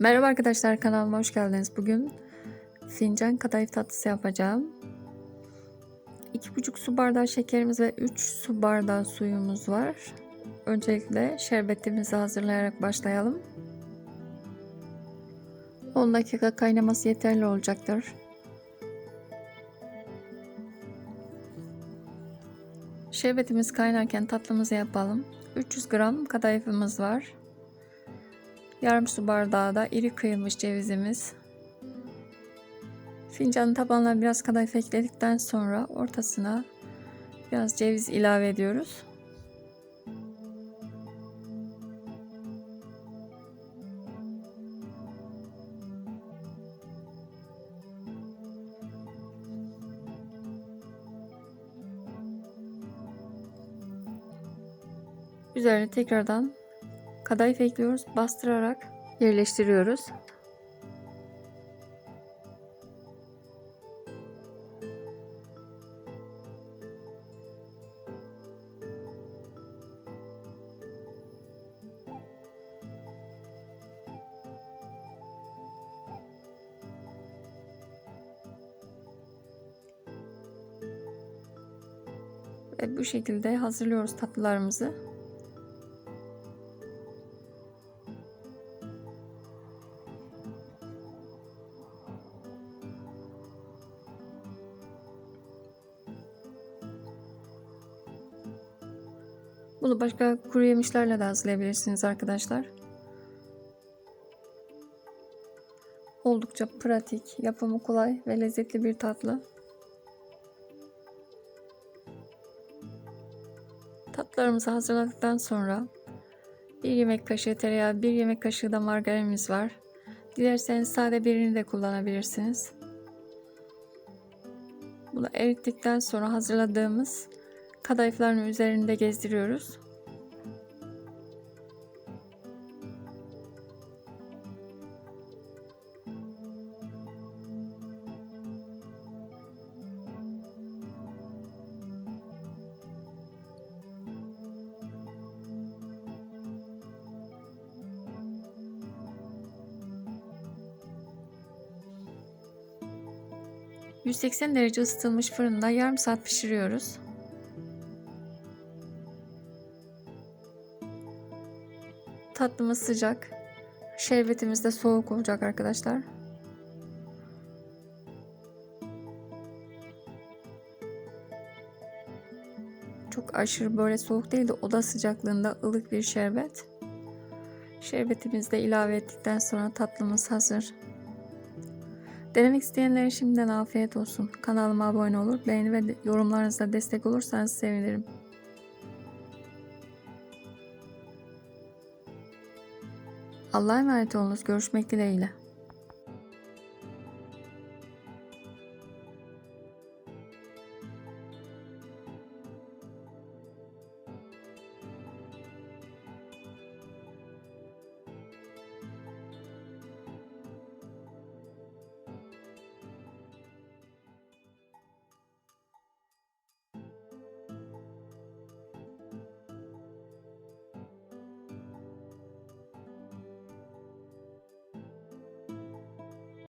Merhaba arkadaşlar kanalıma hoş geldiniz. Bugün fincan kadayıf tatlısı yapacağım. 2,5 su bardağı şekerimiz ve 3 su bardağı suyumuz var. Öncelikle şerbetimizi hazırlayarak başlayalım. 10 dakika kaynaması yeterli olacaktır. Şerbetimiz kaynarken tatlımızı yapalım. 300 gram kadayıfımız var. Yarım su bardağı da iri kıyılmış cevizimiz. Fincanın tabanına biraz kadayıf ekledikten sonra ortasına biraz ceviz ilave ediyoruz. Üzerine tekrardan kadayıf ekliyoruz. Bastırarak yerleştiriyoruz. Ve bu şekilde hazırlıyoruz tatlılarımızı. Bunu başka kuru yemişlerle de hazırlayabilirsiniz arkadaşlar. Oldukça pratik, yapımı kolay ve lezzetli bir tatlı. Tatlılarımızı hazırladıktan sonra 1 yemek kaşığı tereyağı, 1 yemek kaşığı da margarinimiz var. Dilerseniz sade birini de kullanabilirsiniz. Bunu erittikten sonra hazırladığımız kadayıfların üzerinde gezdiriyoruz. ...180 derece ısıtılmış fırında yarım saat pişiriyoruz. Tatlımız sıcak. Şerbetimiz de soğuk olacak arkadaşlar. Çok aşırı böyle soğuk değil de oda sıcaklığında ılık bir şerbet. Şerbetimizi de ilave ettikten sonra tatlımız hazır. Denemek isteyenlere şimdiden afiyet olsun. Kanalıma abone olur, beğeni ve yorumlarınızla destek olursanız sevinirim. Allah'a emanet olunuz. Görüşmek dileğiyle.